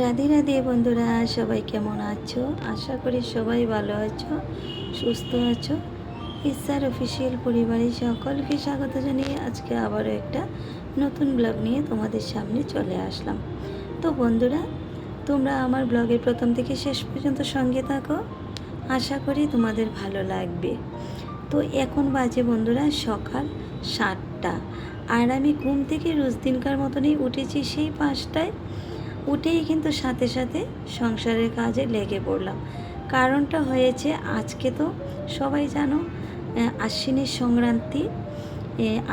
রাধে রাধে বন্ধুরা, সবাই কেমন আছো? আশা করি সবাই ভালো আছো, সুস্থ আছো। ইসার অফিসিয়াল পরিবারের সকলকে স্বাগত জানিয়ে আজকে আবারও একটা নতুন ব্লগ নিয়ে তোমাদের সামনে চলে আসলাম। তো বন্ধুরা, তোমরা আমার ব্লগের প্রথম থেকে শেষ পর্যন্ত সঙ্গে থাকো। আশা করি তোমাদের ভালো লাগবে। তো এখন বাজে বন্ধুরা সকাল সাতটা। আর আমি ঘুম থেকে রোজ দিনকার মতনই উঠেছি সেই পাঁচটায়। উঠেই কিন্তু সাথে সাথে সংসারের কাজে লেগে পড়লাম। কারণটা হয়েছে আজকে তো সবাই জানো আশ্বিনের সংক্রান্তি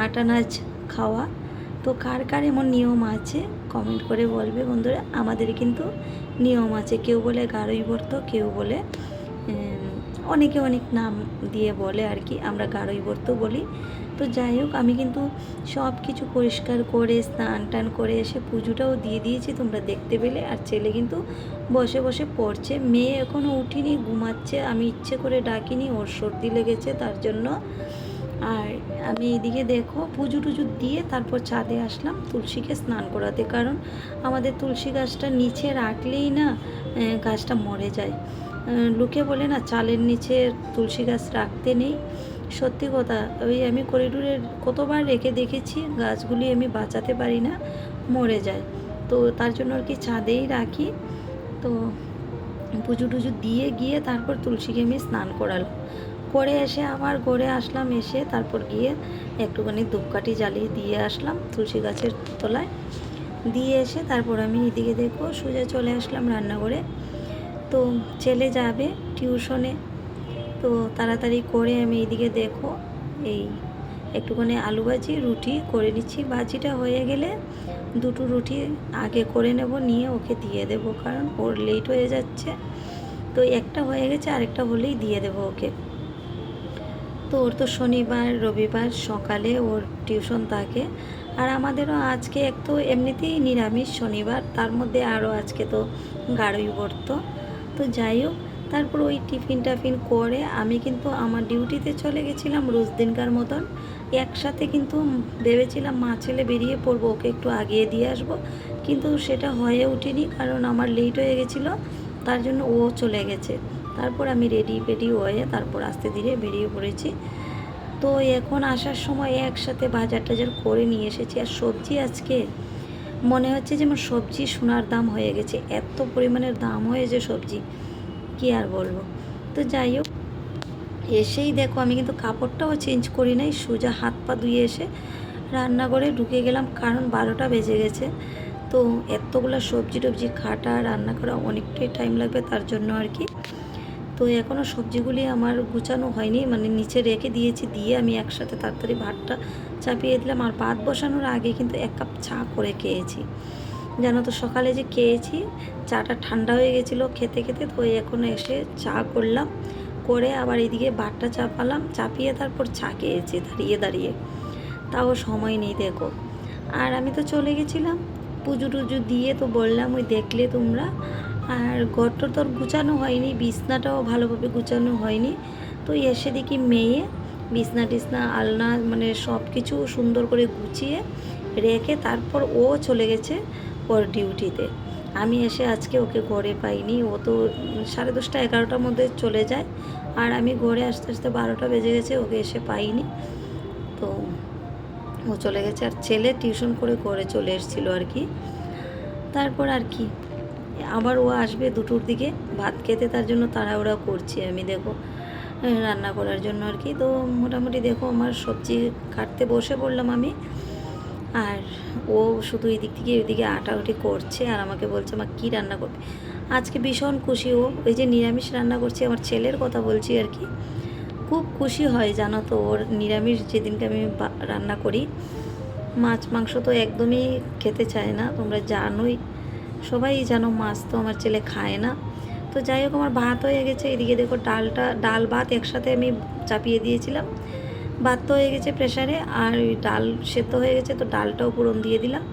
আটানাজ খাওয়া। তো কার কার এমন নিয়ম আছে কমেন্ট করে বলবে বন্ধুরা। আমাদের কিন্তু নিয়ম আছে, কেউ বলে গারই ব্রত কেউ বলে অনেকে অনেক নাম দিয়ে বলে আর কি। আমরা গারই ব্রত বলি। তো যাই হোক, আমি কিন্তু সব কিছু পরিষ্কার করে, স্নান টান করে এসে পুজোটাও দিয়ে দিয়েছি তোমরা দেখতে পেলে। আর ছেলে কিন্তু বসে বসে পড়ছে। মেয়ে এখনও উঠিনি, ঘুমাচ্ছে। আমি ইচ্ছে করে ডাকিনি, ওর সর্দি লেগেছে তার জন্য। আর আমি এইদিকে দেখো, পুজো টুজো দিয়ে তারপর ছাদে আসলাম তুলসীকে স্নান করাতে। কারণ আমাদের তুলসী গাছটা নিচে রাখলেই না গাছটা মরে যায়। লোকে বলে না, চালের নিচে তুলসী গাছ রাখতে নেই। সত্যি কথা, ওই আমি করিডোরে কতবার রেখে দেখেছি, গাছগুলি আমি বাঁচাতে পারি না, মরে যায়। তো তার জন্য আর কি ছাদেই রাখি। তো পুজো টুজো দিয়ে গিয়ে তারপর তুলসীকে আমি স্নান করালাম। করে এসে আবার ঘরে আসলাম, এসে তারপর গিয়ে একটুখানি ধূপকাঠি জ্বালিয়ে দিয়ে আসলাম তুলসী গাছের তলায়। দিয়ে এসে তারপর আমি এদিকে দেখব সোজা চলে আসলাম রান্নাঘরে। তো ছেলে যাবে টিউশনে। তো তাড়াতাড়ি করে আমি এইদিকে দেখো, এই একটুখানি আলু ভাজি, রুটি করে নিচ্ছি। ভাজিটা হয়ে গেলে দুটো রুটি আগে করে নেব, নিয়ে ওকে দিয়ে দেব, কারণ ওর লেট হয়ে যাচ্ছে। তো একটা হয়ে গেছে, আরেকটা হলেই দিয়ে দেব ওকে। তো ওর তো শনিবার, রবিবার, সকালে ওর টিউশন থাকে। আর আমাদেরও আজকে এক তো এমনিতেই নিরামিষ শনিবার, তার মধ্যে আরও আজকে তো গাড়ই বর্ত। তো যাই হোক তারপর ওই টিফিন টাফিন করে আমি কিন্তু আমার ডিউটিতে চলে গেছিলাম রোজ দিনকার মতন। একসাথে কিন্তু ভেবেছিলাম, মা, ছেলে বেরিয়ে পড়ব, ওকে একটু আগিয়ে দিয়ে আসব। কিন্তু সেটা হয়ে ওঠেনি কারণ আমার লেট হয়ে গেছিল, তার জন্য ও চলে গেছে। তারপর আমি রেডি পেডি হয়ে তারপর আস্তে ধীরে বেরিয়ে পড়েছি। তো এখন আসার সময় একসাথে বাজার টাজার করে নিয়ে এসেছি। আর সবজি আজকে মনে হচ্ছে যে আমার সবজি সোনার দাম হয়ে গেছে, এত পরিমাণের দাম হয়েছে সবজি। কি আর বলব? তো যাই হোক, এসেই দেখো আমি কিন্তু কাপড়টাও চেঞ্জ করি নাই, সোজা হাত পা ধুয়ে এসে রান্নাঘরে ঢুকে গেলাম, কারণ বারোটা বেজে গেছে। তো এতগুলো সবজি টবজি কাটা, রান্না করা অনেকটাই টাইম লাগবে তার জন্য আর কি। তো এখনও সবজিগুলি আমার গুছানো হয়নি মানে নিচে রেখে দিয়েছি, দিয়ে আমি একসাথে তাড়াতাড়ি ভাতটা চাপিয়ে দিলাম। আর ভাত বসানোর আগে কিন্তু এক কাপ চা করে খেয়েছি। জানো তো সকালে যে খেয়েছি, চাটা ঠান্ডা হয়ে গেছিল খেতে খেতে, তো এখন এসে চা করলাম। করে আবার এদিকে বাটটা চাপালাম, চাপিয়ে তারপর চা খেয়েছি দাঁড়িয়ে দাঁড়িয়ে। তাও সময় নেই দেখো। আর আমি তো চলে গেছিলাম পুজো টুজো দিয়ে, তো বললাম ওই দেখলে তোমরা। আর ঘরটা তো আর গুছানো হয়নি, বিছনাটাও ভালোভাবে গুছানো হয়নি। তো এসে দেখি মেয়ে বিছনা টিছনা, আলনা মানে সব কিছু সুন্দর করে গুছিয়ে রেখে তারপর ও চলে গেছে। ওর ডিউটিতে। আমি এসে আজকে ওকে ঘরে পাইনি। ও তো সাড়ে দশটা, এগারোটার মধ্যে চলে যায়। আর আমি ঘরে আসতে আসতে বারোটা বেজে গেছে, ওকে এসে পাইনি। তো ও চলে গেছে। আর ছেলে টিউশন করে ঘরে চলে এসেছিল আর কি। তারপর আর কি। আবার ও আসবে দুটোর দিকে। ভাত খেতে তার জন্য তাড়াহুড়া করছি আমি, দেখো, রান্না করার জন্য আর কি। তো মোটামুটি দেখো, আমার সবজি কাটতে বসে পড়লাম আমি। আর ও শুধু এদিক থেকে ওইদিকে আটাউটি করছে আর আমাকে বলছে, মা, কী রান্না করবে? আজকে ভীষণ খুশি ও। ওই যে নিরামিষ রান্না করছে, আমার ছেলের কথা বলছি আর কি। খুব খুশি হয় জানো তো ওর নিরামিষ যেদিনকে আমি রান্না করি। মাছ, মাংস তো একদমই খেতে চায় না, তোমরা জানোই। সবাই জানো মাছ তো আমার ছেলে খায় না। তো যাই হোক, আমার ভাত হয়ে গেছে। এদিকে দেখো ডালটা, ডাল, ভাত একসাথে আমি চাপিয়ে দিয়েছিলাম। ভাত তো হয়ে গেছে প্রেশারে আর ওই ডাল সেদ্ধ হয়ে গেছে, তো ডালটাও পুরন দিয়ে দিলাম।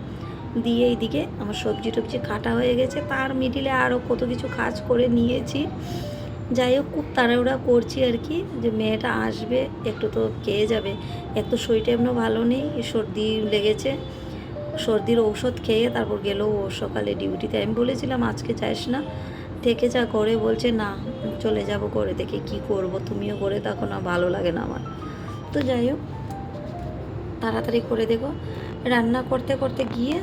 দিয়ে এইদিকে আমার সবজি টবজি কাটা হয়ে গেছে। তার মিডিলে আরও কত কিছু কাজ করে নিয়েছি। যাই হোক, খুব তাড়াহুড়া করছি আর কি, যে মেয়েটা আসবে, একটু তো খেয়ে যাবে। এক তো শরীরটা এমনও ভালো নেই, সর্দি লেগেছে। সর্দির ঔষধ খেয়ে তারপর গেল ও সকালে ডিউটিতে আমি বলেছিলাম, আজকে যাস না, থেকে যা করে। বলছে, না, চলে যাব করে দেখে কি করব। তুমিও করে দেখো না, ভালো লাগে না আমার। তো যাই হোক, তাড়াতাড়ি করে দেখো। রান্না করতে করতে গিয়ে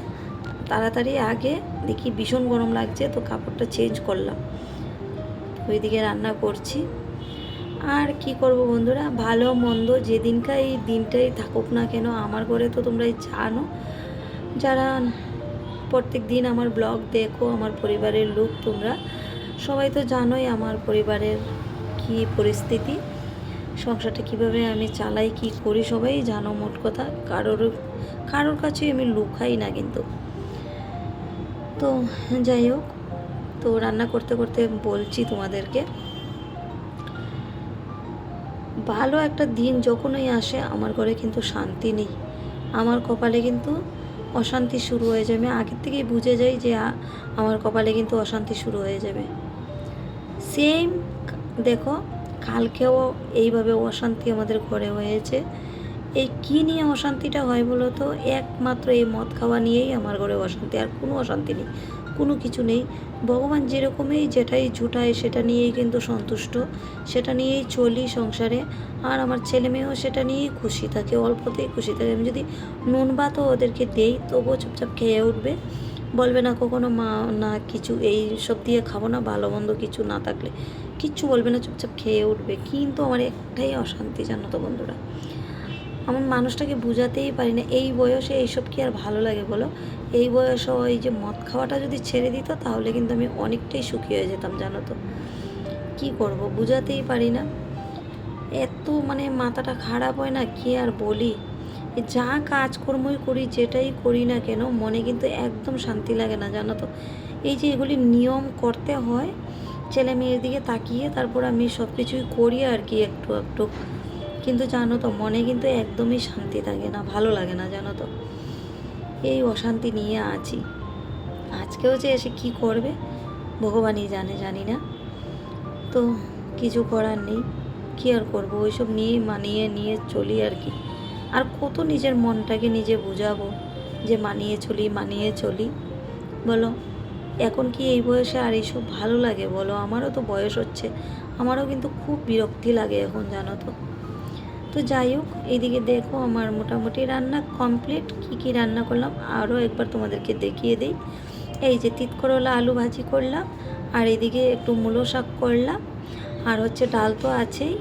তাড়াতাড়ি আগে দেখি ভীষণ গরম লাগছে, তো কাপড়টা চেঞ্জ করলাম। ওইদিকে রান্না করছি। আর কি করব বন্ধুরা, ভালো মন্দ যেদিনকার এই দিনটাই থাকুক না কেন, আমার ঘরে তো তোমরা জানো। যারা প্রত্যেক দিন আমার ব্লগ দেখো, আমার পরিবারের লোক তোমরা, সবাই তো জানোই আমার পরিবারের কি পরিস্থিতি। সংসারটা কীভাবে আমি চালাই, কি করি সবাই জানো মোট কথা। কারোর কারোর কাছে আমি লুকাই না কিন্তু। তো যাই হোক, তো রান্না করতে করতে বলছি তোমাদেরকে। ভালো একটা দিন যখনই আসে, আমার ঘরে কিন্তু শান্তি নেই। আমার কপালে কিন্তু অশান্তি শুরু হয়ে যাবে। আমি আগের থেকেই বুঝে যাই যে আমার কপালে কিন্তু অশান্তি শুরু হয়ে যাবে। সেম দেখো কালকেও এইভাবে অশান্তি আমাদের ঘরে হয়েছে। এই কী নিয়ে অশান্তিটা হয় বলো তো? একমাত্র এই মদ খাওয়া নিয়েই আমার ঘরে অশান্তি, আর কোনো অশান্তি নেই, কোনো কিছু নেই। ভগবান যেরকমই যেটাই জুটায় সেটা নিয়েই কিন্তু সন্তুষ্ট, সেটা নিয়েই চলি সংসারে। আর আমার ছেলে মেয়েও সেটা নিয়েই খুশি থাকে, অল্পতেই খুশি থাকে। আমি যদি নুন ভাতও ওদেরকে দেই, তবুও চুপচাপ খেয়ে উঠবে। বলবে না কখনো মা, না কিছু, এই সব দিয়ে খাব না, ভালো মন্দ কিছু না থাকলে। কিচ্ছু বলবে না, চুপচাপ খেয়ে উঠবে। কিন্তু আমার একটাই অশান্তি, জানো তো বন্ধুরা? আমার মানুষটাকে বুঝাতেই পারি না, এই বয়সে এইসব কি আর ভালো লাগে বলো? এই বয়সে ওই যে মদ খাওয়াটা যদি ছেড়ে দিত, তাহলে কিন্তু আমি অনেকটাই সুখী হয়ে যেতাম, জানো তো? কি করব? বুঝাতেই পারি না। এত মানে মাথাটা খারাপ হয় না, কি আর বলি? যা কাজকর্মই করি, যেটাই করি না কেন, মনে কিন্তু একদম শান্তি লাগে না, জানো তো? এই যে এগুলি নিয়ম করতে হয়, ছেলে মেয়ের দিকে তাকিয়ে তারপর আমি সব কিছুই করি আর কি একটু একটু। কিন্তু জানো তো, মনে কিন্তু একদমই শান্তি থাকে না, ভালো লাগে না, জানো তো? এই অশান্তি নিয়ে আছি। আজকেও যে এসে কি করবে, ভগবানই জানে, জানি না। তো কিছু করার নেই, কী আর করব? ওইসব নিয়ে মানিয়ে নিয়ে চলি আর কি। আর কত নিজের মনটাকে নিজে বুঝাবো যে মানিয়ে চলি মানিয়ে চলি। বলো, এখন কি এই বয়সে আর এইসব ভালো লাগে? বলো, আমারও তো বয়স হচ্ছে। আমারও কিন্তু খুব বিরক্তি লাগে এখন, জানো তো। তো যাই হোক, এইদিকে দেখো আমার মোটামুটি রান্না কমপ্লিট কি কি রান্না করলাম আরও একবার তোমাদেরকে দেখিয়ে দিই। এই যে তিত করলা আলু ভাজি করলাম, আর এদিকে একটু মূলো শাক করলাম। আর হচ্ছে ডাল তো আছেই।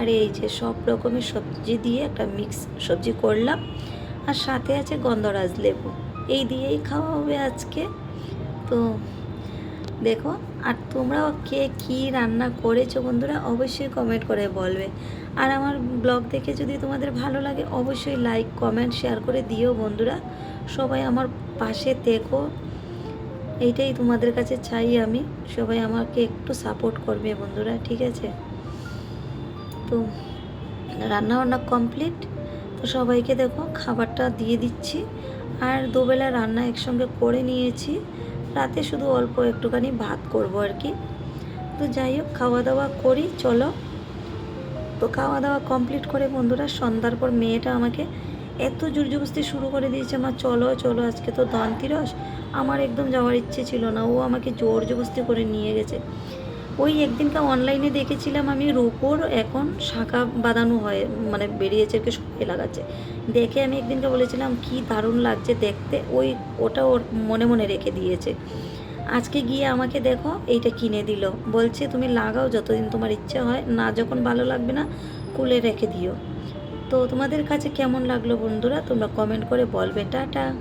আর এই যে সব রকমের সবজি দিয়ে একটা মিক্স সবজি করলাম। আর সাথে আছে গন্ধরাজ লেবু। এই দিয়েই খাওয়া হবে আজকে। তো দেখো, আর তোমরাও কে কী রান্না করেছ বন্ধুরা অবশ্যই কমেন্ট করে বলবে। আর আমার ব্লগ দেখে যদি তোমাদের ভালো লাগে অবশ্যই লাইক কমেন্ট শেয়ার করে দিও বন্ধুরা। সবাই আমার পাশে থেকো। এইটাই তোমাদের কাছে চাই আমি। সবাই আমাকে একটু সাপোর্ট করবে বন্ধুরা, ঠিক আছে? তো রান্না বান্না কমপ্লিট তো সবাইকে দেখো খাবারটা দিয়ে দিচ্ছি। আর দুবেলা রান্না একসঙ্গে করে নিয়েছি। রাতে শুধু অল্প একটুখানি ভাত করব আর কি। তো যাই হোক খাওয়া দাওয়া করি, চলো। তো খাওয়া দাওয়া কমপ্লিট করে বন্ধুরা, সন্ধ্যার পর মেয়েটা আমাকে এত জোর জবস্তি শুরু করে দিয়েছে আমার চলো চলো, আজকে তো ধনতিরস। আমার একদম যাওয়ার ইচ্ছে ছিল না। ও আমাকে জোর জবস্তি করে নিয়ে গেছে। ওই একদিনকে অনলাইনে দেখেছিলাম আমি রূপোর এখন শাখা বাঁধানো হয় মানে বেরিয়েছে কি সবাই লাগাচ্ছে। দেখে আমি একদিনকে বলেছিলাম, কি দারুণ লাগছে দেখতে। ওই ওটা ওর মনে মনে রেখে দিয়েছে। আজকে গিয়ে আমাকে দেখো, এইটা কিনে দিল। বলছে, তুমি লাগাও যতদিন তোমার ইচ্ছে হয়, না যখন ভালো লাগবে না, কুলে রেখে দিও। তো তোমাদের কাছে কেমন লাগল বন্ধুরা, তোমরা কমেন্ট করে বলবে। টাটা।